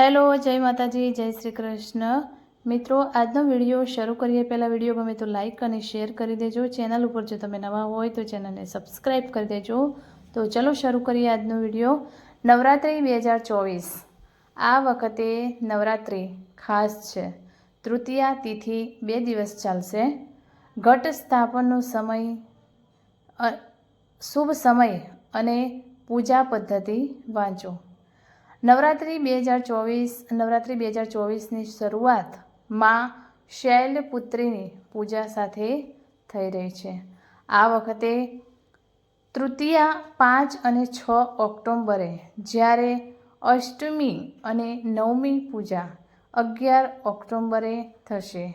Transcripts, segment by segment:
Hello, જય માતાજી, જય શ્રી કૃષ્ણ. મિત્રો, આજનો વીડિયો શરૂ કરીએ. પહેલાં વીડિયો ગમે તો લાઈક અને શેર કરી દેજો. ચેનલ ઉપર જો તમે નવા હોય તો ચેનલને સબસ્ક્રાઈબ કરી દેજો. તો ચલો શરૂ કરીએ આજનો વીડિયો. નવરાત્રિ બે હજાર ચોવીસ. આ વખતે નવરાત્રિ ખાસ છે. તૃતીયા તિથિ બે દિવસ ચાલશે. ઘટ સ્થાપનનો સમય શુભ સમય અને પૂજા પદ્ધતિ વાંચો. નવરાત્રિ બે હજાર ચોવીસ, નવરાત્રિ બે હજાર ચોવીસની શરૂઆતમાં શૈલપુત્રીની પૂજા સાથે થઈ રહી છે. આ વખતે તૃતીયા પાંચ અને છ ઓક્ટોબરે જ્યારે અષ્ટમી અને નવમી પૂજા અગિયાર ઓક્ટોબરે થશે.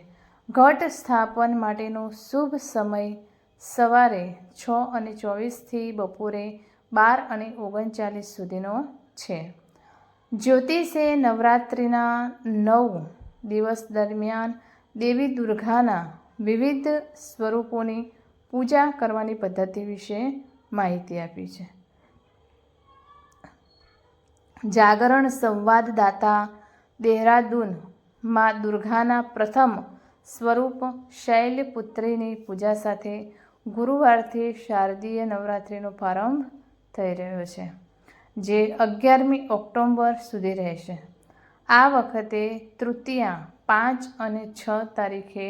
ઘટ સ્થાપન માટેનો શુભ સમય સવારે છ અને ચોવીસથી બપોરે બાર અને ઓગણચાલીસ સુધીનો છે. જ્યોતિષે નવરાત્રિના નવ દિવસ દરમિયાન દેવી દુર્ગાના વિવિધ સ્વરૂપોની પૂજા કરવાની પદ્ધતિ વિશે માહિતી આપી છે. જાગરણ સંવાદદાતા દેહરાદૂનમાં દુર્ગાના પ્રથમ સ્વરૂપ શૈલપુત્રીની પૂજા સાથે ગુરુવારથી શારદીય નવરાત્રિનો પ્રારંભ થઈ રહ્યો છે. જે અગિયારમી ઓક્ટોબર સુધી રહેશે. આ વખતે તૃતીયા પાંચ અને છ તારીખે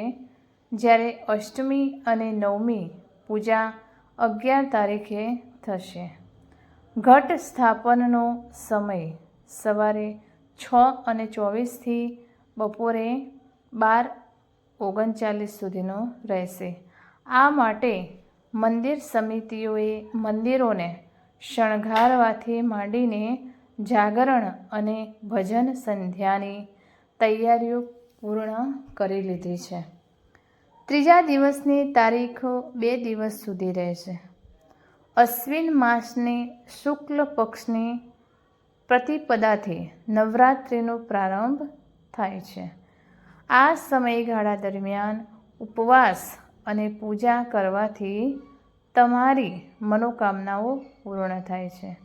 જ્યારે અષ્ટમી અને નવમી પૂજા અગિયાર તારીખે થશે. ઘટ સ્થાપનનો સમય સવારે છ અને ચોવીસથી બપોરે બાર ઓગણચાલીસ સુધીનો રહેશે. આ માટે મંદિર સમિતિઓએ મંદિરોને શણગારવાથી માંડીને જાગરણ અને ભજન સંધ્યાની તૈયારીઓ પૂર્ણ કરી લીધી છે. ત્રીજા દિવસની તારીખ બે દિવસ સુધી રહેશે. અશ્વિન માસની શુક્લ પક્ષની પ્રતિપદાથી નવરાત્રિનો પ્રારંભ થાય છે. આ સમયગાળા દરમિયાન ઉપવાસ અને પૂજા કરવાથી તમારી મનોકામનાઓ પૂર્ણ થાય છે.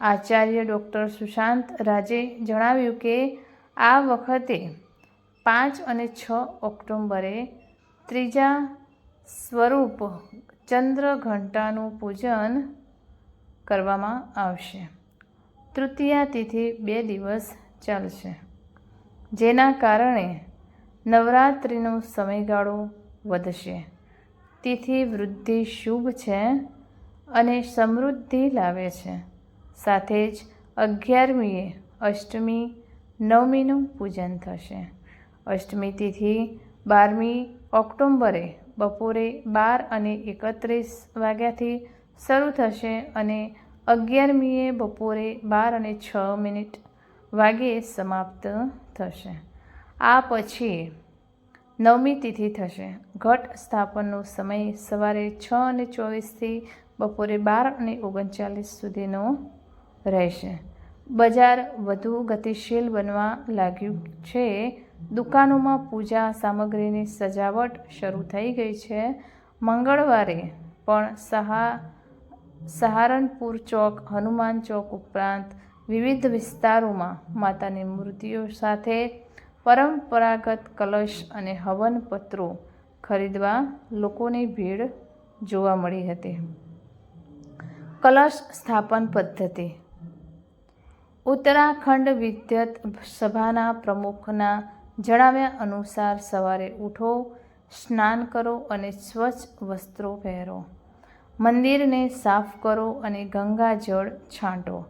આચાર્ય ડૉક્ટર સુશાંત રાજે જણાવ્યું કે, આ વખતે પાંચ અને છ ઓક્ટોબરે ત્રીજા સ્વરૂપ ચંદ્ર ઘંટાનું પૂજન કરવામાં આવશે. તૃતીયા તિથિ બે દિવસ ચાલશે. જેના કારણે નવરાત્રિનો સમયગાળો વધશે. તિથિ વૃદ્ધિ શુભ છે અને સમૃદ્ધિ લાવે છે. સાથે જ અગિયારમીએ અષ્ટમી નવમીનું પૂજન થશે. અષ્ટમી તિથિ બારમી ઓક્ટોમ્બરે બપોરે બાર અને એકત્રીસ વાગ્યાથી શરૂ થશે અને અગિયારમીએ બપોરે બાર અને છ મિનિટ વાગ્યે સમાપ્ત થશે. આ પછી નવમી તિથિ થશે. ઘટ સ્થાપનનો સમય સવારે છ અને ચોવીસથી બપોરે બાર અને ઓગણચાલીસ સુધીનો રહેશે. બજાર વધુ ગતિશીલ બનવા લાગ્યું છે. દુકાનોમાં પૂજા સામગ્રીની સજાવટ શરૂ થઈ ગઈ છે. મંગળવારે પણ સહા સહારનપુર ચોક, હનુમાન ચોક ઉપરાંત વિવિધ વિસ્તારોમાં માતાની મૂર્તિઓ સાથે પરંપરાગત કલશ અને હવન પત્રો ખરીદવા લોકોની ભીડ જોવા મળી હતી. કલશ સ્થાપન પદ્ધતિ. ઉત્તરાખંડ વિદ્યુત સભાના પ્રમુખના જણાવ્યા અનુસાર સવારે ઉઠો, સ્નાન કરો અને સ્વચ્છ વસ્ત્રો પહેરો. મંદિરને સાફ કરો અને ગંગાજળ છાંટો.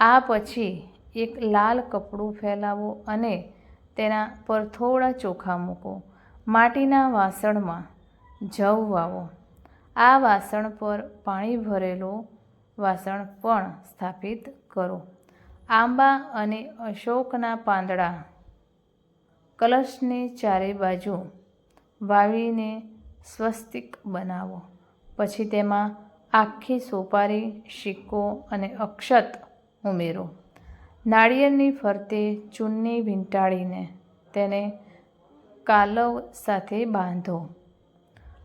આ પછી એક લાલ કપડું ફેલાવો અને તેના પર થોડા ચોખા મૂકો. માટીના વાસણમાં જવ વાવો. આ વાસણ પર પાણી ભરેલું વાસણ પણ સ્થાપિત કરો. આંબા અને અશોકના પાંદડા કલશની ચારે બાજુ વાવીને સ્વસ્તિક બનાવો. પછી તેમાં આખી સોપારી, સિક્કો અને અક્ષત ઉમેરો. નાળિયેરની ફરતે ચૂનની વીંટાળીને તેને કાલવ સાથે બાંધો.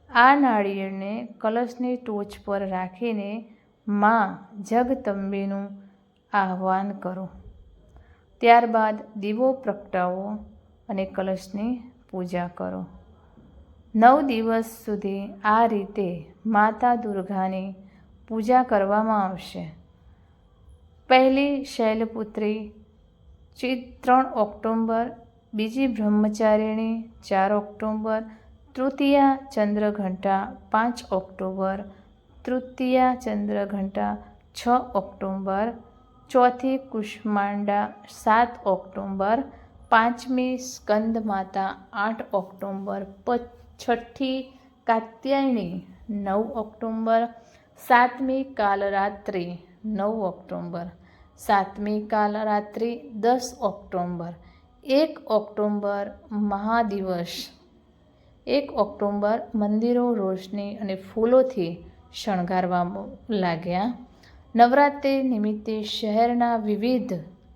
આ નાળિયેરને કલશની ટોચ પર રાખીને માં જગતંબીનું આહ્વાન કરો. ત્યારબાદ દીવો પ્રગટાવો અને કલશની પૂજા કરો. નવ દિવસ સુધી આ રીતે માતા દુર્ગાની પૂજા કરવામાં આવશે. પહેલી શૈલપુત્રી, ચિત ત્રણ ઓક્ટોમ્બર, બીજી બ્રહ્મચારિણી ચાર ઓક્ટોમ્બર, તૃતીયા ચંદ્રઘંટા પાંચ ઓક્ટોબર, તૃતીયા ચંદ્રઘંટા છ ઓક્ટોમ્બર, ચોથી કુષ્માંડા સાત ઓક્ટોમ્બર, પાંચમી સ્કંદ માતા આઠ ઓક્ટોમ્બર, પ છઠ્ઠી કાત્યાયણી નવ ઓક્ટોમ્બર, સાતમી કાલરાત્રિ નવ ઓક્ટોમ્બર. સાતમી કાલરાત્રિ દસ ઓક્ટોમ્બર. એક ઓક્ટોમ્બર મહાદિવસ. એક ઓક્ટોમ્બર મંદિરો રોશની અને ફૂલોથી શણગારવા લાગ્યા. નવરાત્રિ નિમિત્તે શહેરના વિવિધ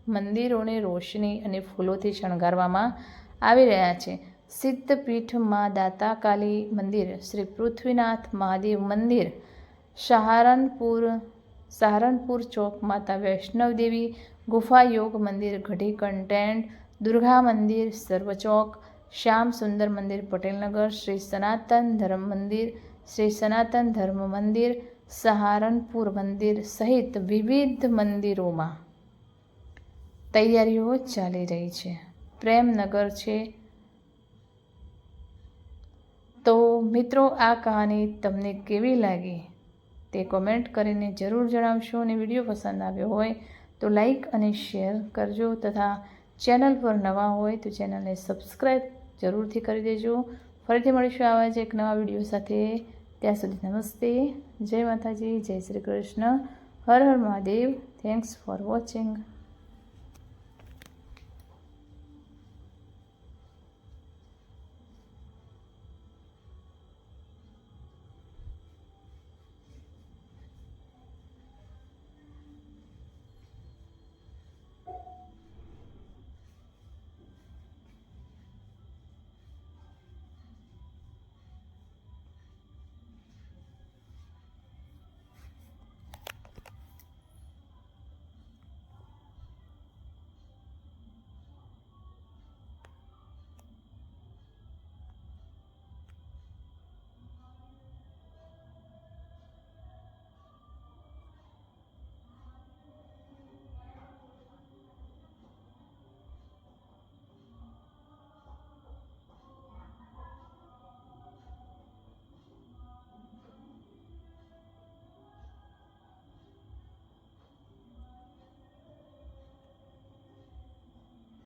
મંદિરોને રોશની અને ફૂલોથી શણગારવામાં આવી રહ્યા છે. સિદ્ધપીઠ મા દાતાકાલી મંદિર, શ્રી પૃથ્વીનાથ મહાદેવ મંદિર, સહારનપુર સહારનપુર ચોક માતા વૈષ્ણવદેવી ગુફા યોગ મંદિર ગઢી કન્ટેન્ટ દુર્ગા મંદિર સર્વચોક શ્યામ સુંદર મંદિર પટેલનગર, શ્રી સનાતન ધર્મ મંદિર, શ્રી સનાતન ધર્મ મંદિર, સહારનપુર મંદિર સહિત વિવિધ મંદિરોમાં. તૈયારીઓ ચાલી રહી છે. પ્રેમનગર છે. તો મિત્રો, આ કહાની તમને કેવી લાગી? તે કોમેન્ટ કરીને જરૂર જણાવશો અને વીડિયો પસંદ આવ્યો હોય તો લાઈક અને શેર કરજો તથા ચેનલ પર નવા હોય તો ચેનલને સબસ્ક્રાઈબ જરૂરથી કરી દેજો. ફરીથી મળીશું આવા જ એક નવા વીડિયો સાથે. ત્યાં સુધી નમસ્તે. જય માતાજી, જય Shri Krishna. Har Har Mahadev. Thanks for watching